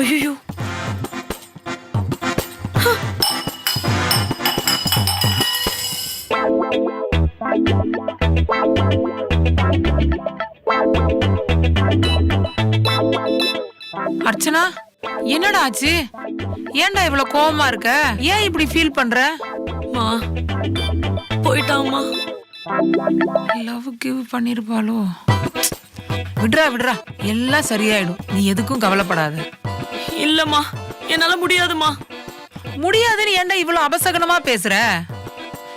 ஐயோ அர்ச்சனா என்னடா ஆச்சு? ஏன்டா இவ்வளவு கோவமா இருக்க? ஏன் இப்படி ஃபீல் பண்ற? மா போயிட்டாம்மா லவ் கிவ் பண்ணிருப்பாளோ? விடுறா விடுறா. எல்லாம் சரியாயிடும். நீ எதுக்கும் கவலைப்படாத. இல்லம்மா. என்னால முடியாதுமா முடியாதுன்னு ஏன்டா இவ்வளவு அபசகனமா பேசுற?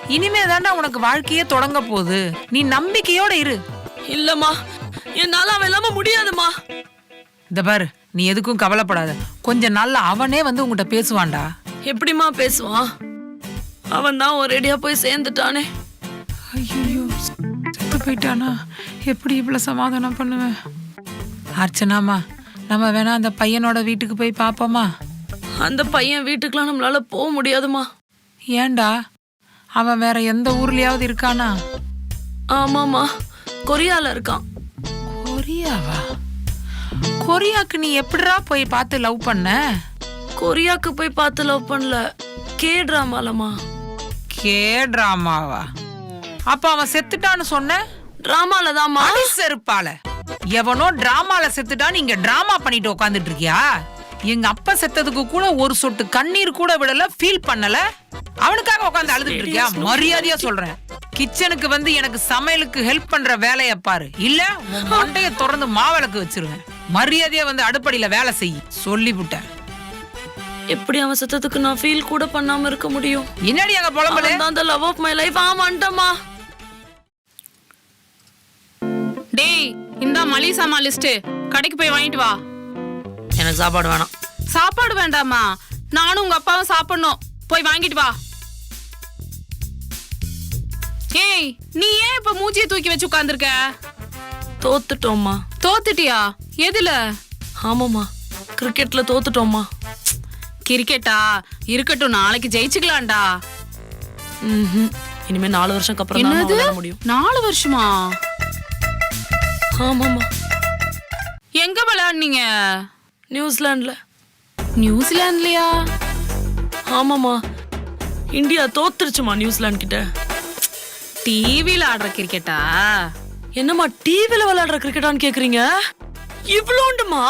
இனிமே தாண்டா உனக்கு வாழ்க்கையே தொடங்க போகுது. நீ நம்பிக்கையோட இரு. இல்லம்மா. என்னால அவன் இல்லாம முடியாதுமா இந்த பாரு நீ எதுக்கும் கவலைப்படாத. கொஞ்ச நாள்ல அவனே வந்து உன்கிட்ட பேசுவான்டா. எப்படிம்மா பேசுவான்? அவன் தான் ஒரேடியா போய் சேர்ந்துட்டானே. ஐயோ செத்து போயிட்டானா? எப்படி இவ்வளவு சமாதானம் பண்ணுவேன்? அர்ச்சனாமா நம்ம வேணா அந்த பையனோட வீட்டுக்கு போய் பாப்போமா? அந்த பையன் வீட்டுக்குலாம் நம்மளால போக முடியாதுமா. ஏன்டா? அவன் வேற எந்த ஊர்லயாவது இருக்கானா? ஆமாமா கொரியால இருக்கான். கொரியாவா? கொரியாக்கு நீ எப்படிடா போய் பார்த்து லவ் பண்ண? கொரியாக்கு போய் பார்த்து லவ் பண்ணல. கே டிராமாலமா கே டிராமாவா? அப்ப அவன் செத்துட்டான்னு சொன்ன? டிராமால தான்மா அடி செருப்பால. எவனோ டிராமால செத்துட்டான்னு இங்க டிராமா பண்ணிட்டு உட்காந்துட்டு இருக்கியா எங்க அப்பா செத்ததுக்கு கூட ஒரு சொட்டு கண்ணீர் கூட விடல ஃபீல் பண்ணல. அவனுக்காக உட்காந்து அழுதுட்டு இருக்கியா மரியாதையா சொல்றேன். கிச்சனுக்கு வந்து எனக்கு சமையலுக்கு ஹெல்ப் பண்ற வேலைய பாரு. இல்ல மண்டைய திறந்து மாவிளக்கு வச்சிருவேன். மரியாதையா வந்து அடுப்படியில வேலை செய். சொல்லிவிட்டேன். எப்படி அவன் செத்ததுக்கு நான் ஃபீல் கூட பண்ணாம இருக்க முடியும்? என்னடி அங்க புலம்பல? தான் லவ் ஆஃப் மை லைஃப் ஆமாண்டம்மா. டேய் மளிகை சாமான் லிஸ்ட் கடைக்கு போய் வாங்கிட்டு வா. எனக்கு சாப்பாடு வேணாம். சாப்பாடு வேண்டாமா நானும் உங்க அப்பாவும் சாப்பிடணும். போய் வாங்கிட்டு வா. ஏய் நீ ஏன் இப்ப மூஞ்சியை தூக்கி வச்சு உட்கார்ந்திருக்க? தோத்துட்டோம்மா. தோத்துட்டியா? எதுல? ஆமாம்மா. கிரிக்கெட்ல தோத்துட்டோம்மா. கிரிக்கெட்டா? இருக்கட்டும் நாளைக்கு ஜெயிச்சுக்கலாம்டா. ம்ஹும். இனிமே நாலு வருஷம் அப்புறம் என்னது? முடியும். நாலு வருஷமா? ஆமாம்மா. எங்க விளையாடுனீங்க? நியூசிலாந்துல. நியூசிலாந்துலயா? ஆமாம்மா. இந்தியா தோத்துருச்சுமா நியூசிலாந்து கிட்ட. டிவில ஆடுற கிரிக்கெட்டா என்னம்மா டிவில விளையாடுற கிரிக்கெட்டான்னு கேக்குறீங்க? இவ்வளோண்டுமா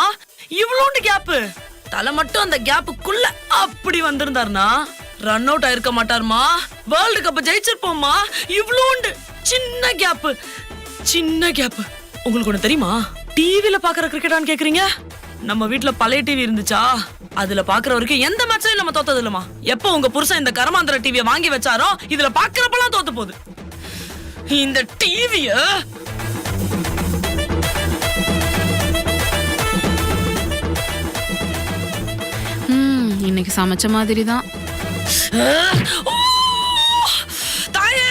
இவ்வளோண்டு கேப்பு தலை மட்டும் அந்த கேப்புக்குள்ள அப்படி வந்திருந்தாருனா ரன் அவுட் ஆயிருக்க மாட்டாருமா. World cup ஜெயிச்சிருப்போம்மா. இவ்வளோண்டு. சின்ன கேப்பு சின்ன கேப்பு உங்களுக்கு ஒண்ணு தெரியுமா? டிவில பாக்குற கிரிக்கெட்டான்னு கேக்குறீங்க? நம்ம வீட்ல பழைய டிவி இருந்துச்சா? அதுல பாக்குற வரைக்கும் எந்த மேட்ச்லயும் நம்ம தோத்தது இல்லம்மா. எப்போ உங்க புருஷன் இந்த கரமாந்திர டிவியை வாங்கி வச்சாரோ இதுல பாக்குறப்பெல்லாம் தோத்து போகுது. இந்த டிவிய இன்னைக்கு சமைச்ச மாதிரி தான்! தாயே!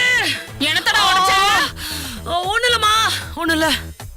எனத்தடா உடைச்ச? ஒண்ணு இல்லம்மா ஒண்ணு இல்ல